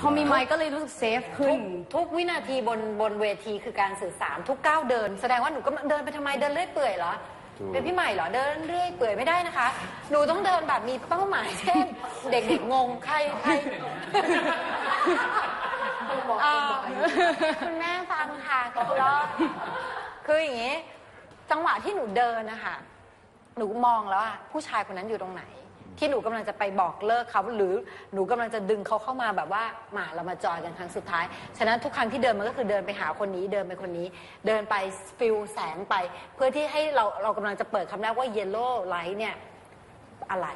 พอมีไมค์ก็เลยรู้สึกเซฟขึ้ทุนกทุกวินาทีบนบนเวทีคือการสื่อสารทุกก้าวเดิน แสดงว่าหนูก็เดินไปทำไมเดินเรื่อยเปื่อยเหรอถูก เป็นพี่ใหม่เหรอเดินเรื่อยเปื่อยไม่ได้นะคะ หนูต้องเดินแบบมีเป้าหมายเช่น เด็กๆงงใครใครอ่าคุณแม่ฟังค่ะแล้วคืออย่างนี้ จังหวะที่หนูเดินนะคะ หนูมองแล้วอะผู้ชายคนนั้นอยู่ตรงไหน ที่หนูกำลังจะไปบอกเลิกเขาหรือหนูกำลังจะดึงเขาเข้ามาแบบว่ามาเรามาจอยกันครั้งสุดท้าย ฉะนั้นทุกครั้งที่เดินมันก็คือเดินไปหาคนนี้เดินไปคนนี้ เดินไปฟิลแสงไป เพื่อที่ให้เราเรากำลังจะเปิดคำแรกว่า yellow light เนี่ยอะไร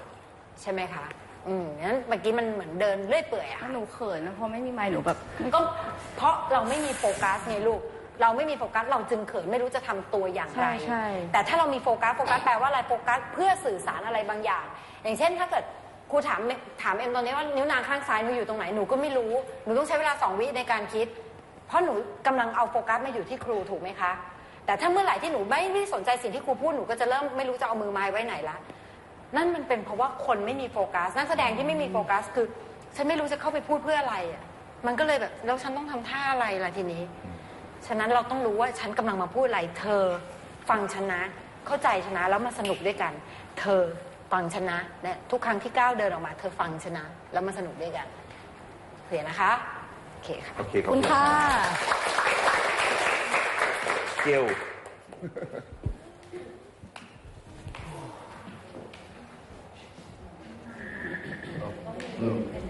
ใช่ไหมคะ อืมงั้นเมื่อกี้มันเหมือนเดินเรื่อยเปื่อยอะถ้าหนูเขินนะเพราะไม่มีไมค์หนูแบบก็เพราะเราไม่มีโฟกัสไงลูก เราไม่มีโฟกัสเราจึงเขินไม่รู้จะทำตัวอย่างไร ใช่ใช่ แต่ถ้าเรามีโฟกัสโฟกัสแปลว่าอะไรโฟกัสเพื่อสื่อสารอะไรบางอย่าง อย่างเช่น ถ้าเกิดครูถามถามเอ็มตอนนี้ว่านิ้วนางข้างซ้ายหนูอยู่ตรงไหนหนูก็ไม่รู้หนูต้องใช้เวลาสองวิในการคิด เพราะหนูกำลังเอาโฟกัสมาอยู่ที่ครูถูกไหมคะ แต่ถ้าเมื่อไหร่ที่หนูไม่ไม่สนใจสิ่งที่ครูพูดหนูก็จะเริ่มไม่รู้จะเอามือไม้ไว้ไหนละนั่นมันเป็นเพราะว่าคนไม่มีโฟกัสนักแสดงที่ไม่มีโฟกัสคือ ฉันไม่รู้จะเข้าไปพูดเพื่ออะไรอะมันก็เลยแบบแล้วฉันต้องทำท่าอะไรล่ะทีนี้ ฉะนั้นเราต้องรู้ว่าฉันกำลังมาพูดอะไร เธอฟังฉันนะ เข้าใจฉันนะแล้วมาสนุกด้วยกัน เธอฟังฉันนะเนี่ยทุกครั้งที่ก้าวเดินออกมา เธอฟังฉันนะ แล้วมาสนุกด้วยกันโอเคนะคะโอเคค่ะโอเคขอบคุณค่ะเกลท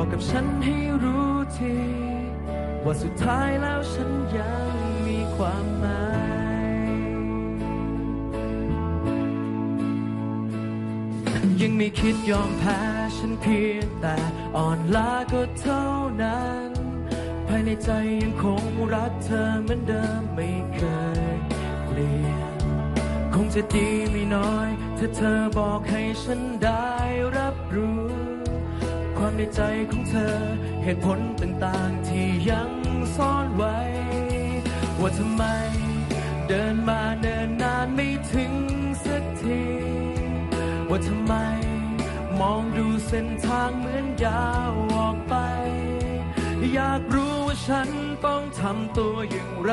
บอกกับฉันให้รู้ที ว่าสุดท้ายแล้วฉันยังมีความหมายยังไม่คิดยอมแพ้ ฉันเพียงแต่อ่อนล้าก็เท่านั้น ภายในใจยังคงรักเธอเหมือนเดิมไม่เคยเปลี่ยน คงจะดีไม่น้อย ถ้าเธอบอกให้ฉันได้รับรู้ ในใจของเธอ เหตุผลต่างๆที่ยังซ่อนไว้ ว่าทำไมเดินมาเดินนานไม่ถึงสักที ว่าทำไมมองดูเส้นทางเหมือนยาวออกไป อยากรู้ว่าฉันต้องทำตัวอย่างไร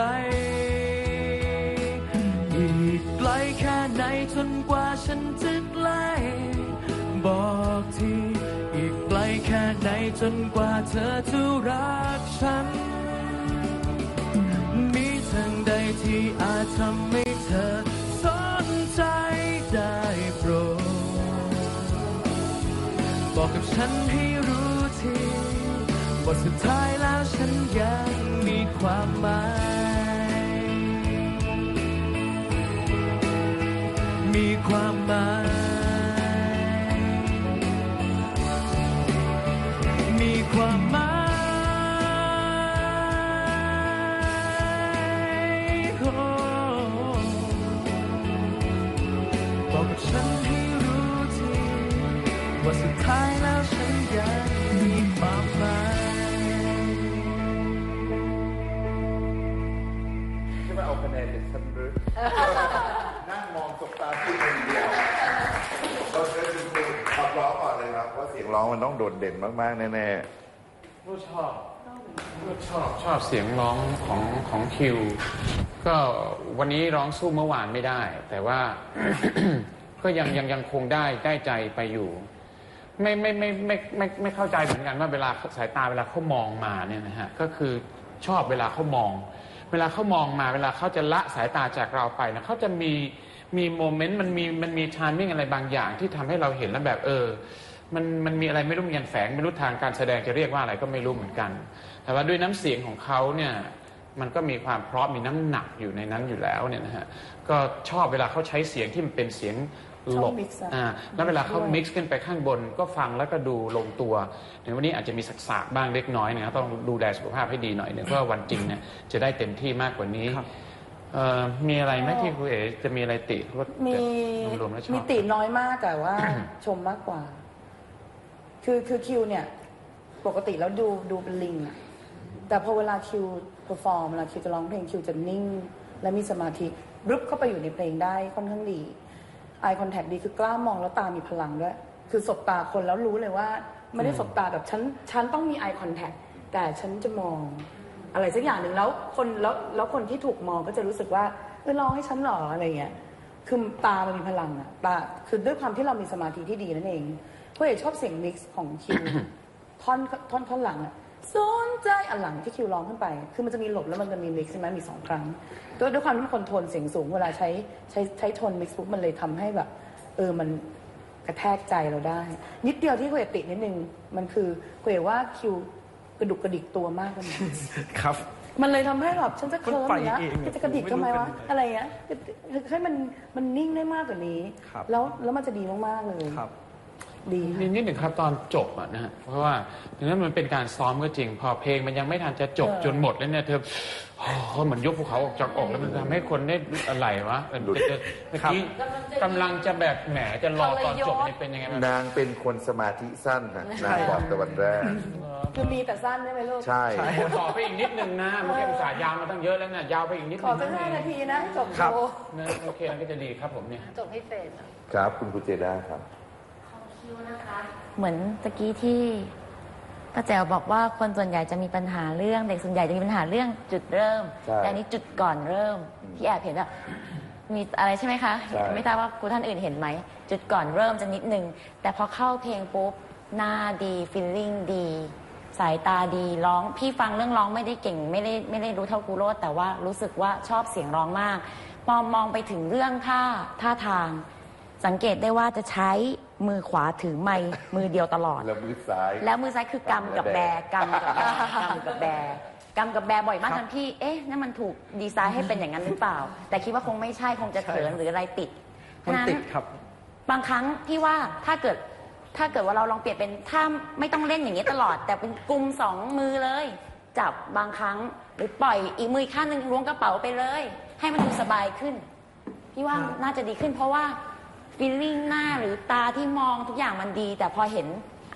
อีกไกลแค่ไหนจนกว่าฉันจะใกล้ บอกที อีกไกลแค่ไหนจนกว่าเธอจะรักฉัน มีทางใดที่อาจทำให้เธอสนใจได้โปรดบอกกับฉันให้รู้ทีว่าสุดท้ายแล้วฉันยังมีความหมายมีความหมาย สุดท้ายแล้วฉันยังมีความหมายที่มาเอาคะแนนจากฉันหรือนั่งมองสบตาที่คนเดียวเราเชิญคุณครูขับร้องก่อนเลยครับว่าเสียงร้องวันมันต้องโดดเด่นมาก ๆ แน่ ก็ชอบก็ชอบชอบเสียงร้องของของคิว ก็วันนี้ร้องสู้เมื่อวานไม่ได้ แต่ว่า ก็ยังยังยังคงได้ได้ใจไปอยู่ ไม่ไม่ไม่ไม่ไม่ไม่เข้าใจเหมือนกันว่าเวลาสายตาเวลาเขามองมาเนี่ยนะฮะก็คือชอบเวลาเขามอง เวลาเขามองมาเวลาเขาจะละสายตาจากเราไปนะเขาจะมีมีโมเมนต์มันมีมันมีชานมิ่งอะไรบางอย่างที่ทำให้เราเห็นแล้วแบบเออมันมันมีอะไรไม่รู้มียันแฝงไม่รู้ทางการแสดงจะเรียกว่าอะไรก็ไม่รู้เหมือนกัน แต่ว่าด้วยน้ำเสียงของเขาเนี่ย มันก็มีความเพราะมีน้ำหนักอยู่ในนั้นอยู่แล้วเนี่ยนะฮะก็ชอบเวลาเขาใช้เสียงที่มันเป็นเสียงหลบชอบ mix อะอ่าแล้วเวลาเขามิกซ์ขึ้นไปข้างบนก็ฟังแล้วก็ดูลงตัวเดี๋ยววันนี้อาจจะมีสักสากบ้างเล็กน้อยนะครับต้องดูแลสุขภาพให้ดีหน่อยหนึ่งเพราะว่าวันจริงเนี่ยจะได้เต็มที่มากกว่านี้เอ่อมีอะไรไหมที่คุณเอ๋จะมีอะไรติว่ามี รวมๆแล้วชอบ มีติน้อยมากแต่ว่า ชมมากกว่า คือคือคิวเนี่ย ปกติแล้วดูดูเป็นลิงอะ แต่พอเวลาคิวเพอร์ฟอร์มเวลาคิวจะร้องเพลงคิวจะนิ่ง และมีสมาธิรึบเข้าไปอยู่ในเพลงได้ค่อนข้างดี eye contact ดีคือกล้ามองแล้วตามีพลังด้วย คือสบตาคนแล้วรู้เลยว่า ไม่ได้สบตาแบบฉันฉันต้องมี eye contact แต่ฉันจะมองอะไรสักอย่างหนึ่งแล้วคนแล้วแล้วคนที่ถูกมองก็จะรู้สึกว่าเออร้องให้ฉันหรออะไรเงี้ยคือตามันมีพลังอะตาคือด้วยความที่เรามีสมาธิที่ดีนั่นเองเพราะเอกชอบเสียงมิกซ์ของคิวท่อนท่อนท่อนหลังอะ สนใจอันหลังที่คิวร้องขึ้นไป คือมันจะมีหลบแล้วมันจะมีมิกซ์ใช่ไหมมีสองครั้งด้วยด้วยความที่เป็นคนโทนเสียงสูงเวลาใช้ใช้ใช้โทนมิกซ์ปุ๊บมันเลยทำให้แบบ เออมันกระแทกใจเราได้ นิดเดียวที่คุยติดนิดนึง มันคือคุยว่าคิวกระดุกกระดิกตัวมากเลยครับ มันเลยทำให้แบบฉันจะเคลิ้มอยู่แล้วมันไปเองอะจะกระดิกทำไมวะอะไรเงี้ยคือให้มันมันนิ่งได้มากกว่านี้ครับแล้วแล้วมันจะดีมากๆเลยครับ ดีนิดนิดหนึ่งครับตอนจบอะนะฮะเพราะว่าถึงนั้นมันเป็นการซ้อมก็จริง พอเพลงมันยังไม่ทันจะจบเออจนหมดแล้วเนี่ยเธอโอ้โหเหมือนยกภูเขาออกจากอกแล้วมันทำให้คนได้อะไรวะเออจะจะเมื่อกี้กำลังจะแบบแหมจะรอตอนจบนี่เป็นยังไงบ้างๆนางเป็นคนสมาธิสั้นนะนางบอกแต่วันแรก คือมีแต่สั้นได้ไหมลูกใช่ ต่อไปอีกนิดนึงนะเมื่อกี้อุตส่าห์ยาวมาตั้งเยอะแล้วเนี่ยยาวไปอีกนิดขอนึงสักห้านาทีนะให้จบครับโชว์นะโอเคนั่นก็จะดีครับผมเนี่ยจบให้เฟรนครับคุณกุเจด้าครับ เหมือนตะกี้ที่ป้าแจ๋วบอกว่าคนส่วนใหญ่จะมีปัญหาเรื่อง เด็กส่วนใหญ่จะมีปัญหาเรื่องจุดเริ่มใช่ แต่อันนี้จุดก่อนเริ่มที่แอบเห็นอะมีอะไรใช่ไหมคะใช่ไม่ทราบว่าครูท่านอื่นเห็นไหม จุดก่อนเริ่มจะนิดนึง แต่พอเข้าเพลงปุ๊บ หน้าดีฟิลลิ่งดี สายตาดีร้อง พี่ฟังเรื่องร้องไม่ได้เก่ง ไม่ได้ไม่ได้รู้เท่ากูโรดแต่ว่ารู้สึกว่าชอบเสียงร้องมากพอมองไปถึงเรื่องท่าท่าทาง สังเกตได้ว่าจะใช้ มือขวาถือไม้มือเดียวตลอด แล้วมือซ้าย แล้วมือซ้ายคือกำกับแบกำกับแบกำกับแบกำกับแบบ่อยมากจนพี่เอ๊ะนั่นมันถูกดีไซน์ให้เป็นอย่างนั้นหรือเปล่า แต่คิดว่าคงไม่ใช่คงจะเขินหรืออะไรติดมันติดฉะครับบางครั้งพี่ว่าถ้าเกิดถ้าเกิดว่าเราลองเปลี่ยนเป็นถ้าไม่ต้องเล่นอย่างนี้ยตลอด แต่เป็นกลุ่มสองมือเลย จับบางครั้งหรือปล่อยอีกมืออกข้างหนึ่งล้วงกระเป๋าไปเลย ให้มันดูสบายขึ้น พี่ว่าน่าจะดีขึ้นเพราะว่า ฟีลลิ่งหน้าหรือตาที่มองทุกอย่างมันดี แต่พอเห็น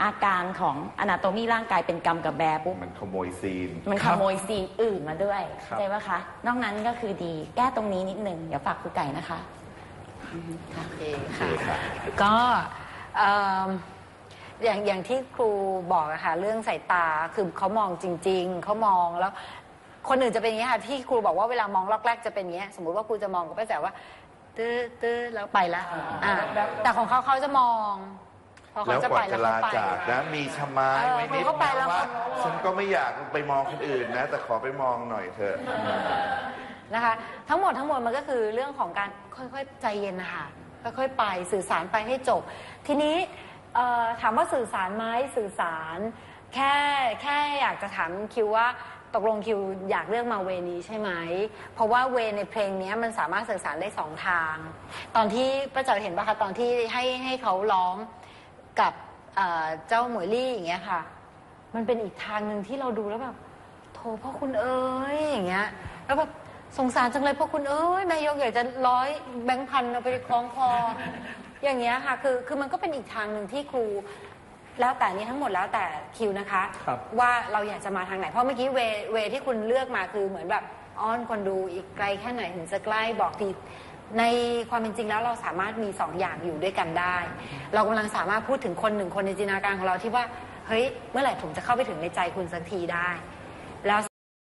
อาการของอนาโตมีร่างกายเป็นกรรมกับแบร์ปุ๊บ มันขโมยซีน มันขโมยซีนอื่นมาด้วยครับเข้าใจปะคะ นอกนั้นก็คือดีแก้ตรงนี้นิดนึง เดี๋ยวฝากครูไก่นะคะโอเคค่ะ ก็เอิ่มอย่างอย่างที่ครูบอกอะค่ะเรื่องสายตาคือเขามองจริง ๆเขามองแล้ว คนอื่นจะเป็นอย่างนี้ยค่ะที่ครูบอกว่าเวลามองล็อกแรกจะเป็นอย่างนี้ยสมมุติว่าครูจะมองก็ไปแต่ว่า ตื้อตื้อแล้วไปละอ่าแต่ของเขาเขาจะมองพอเขาแล้วจะกไปว่าแล้จะวลาเขาไป จากนะมีชะไม้เออไว้นิดเข้าไปแล้วนะว่า เขา ฉันก็ไม่อยากไปมองคนอื่นนะ แต่ขอไปมองหน่อยเถอะ นะคะ ทั้งหมดทั้งมวลมันก็คือเรื่องของการค่อยๆใจเย็นนะคะค่อยๆไปสื่อสารไปให้จบ ทีนี้เอ่อถามว่าสื่อสารไหมสื่อสาร แค่แค่อยากจะถามคิวว่า ตกลงคิวอยากเลือกมาเวนี้ใช่ไหม เพราะว่าเวในเพลงนี้มันสามารถสื่อสารได้สองทาง ตอนที่ป้าจ๋าเห็นป่ะคะตอนที่ให้ให้เขาร้องกับเอ่อเจ้าหมวยลี่อย่างเงี้ยค่ะ มันเป็นอีกทางหนึ่งที่เราดูแล้วแบบโถพ่อคุณเอ้ยอย่างเงี้ย แล้วแบบสงสารจังเลยพ่อคุณเอ้ยนายกอยากจะร้อยแบงค์พันเอาไปคล้องคออย่างเงี้ยค่ะคือคือมันก็เป็นอีกทางหนึ่งที่ครู แล้วแต่นี้ทั้งหมดแล้วแต่คิวนะคะ ครับว่าเราอยากจะมาทางไหน เพราะเมื่อกี้เวเวที่คุณเลือกมาคือเหมือนแบบอ้อนคนดูอีกไกลแค่ไหนถึงจะใกล้บอกทีในความเป็นจริงแล้วเราสามารถมีสองอย่างอยู่ด้วยกันได้ เรากำลังสามารถพูดถึงคนหนึ่งคนในจินตนาการของเราที่ว่าเฮ้ยเมื่อไหร่ผมจะเข้าไปถึงในใจคุณสักทีได้ แล้ว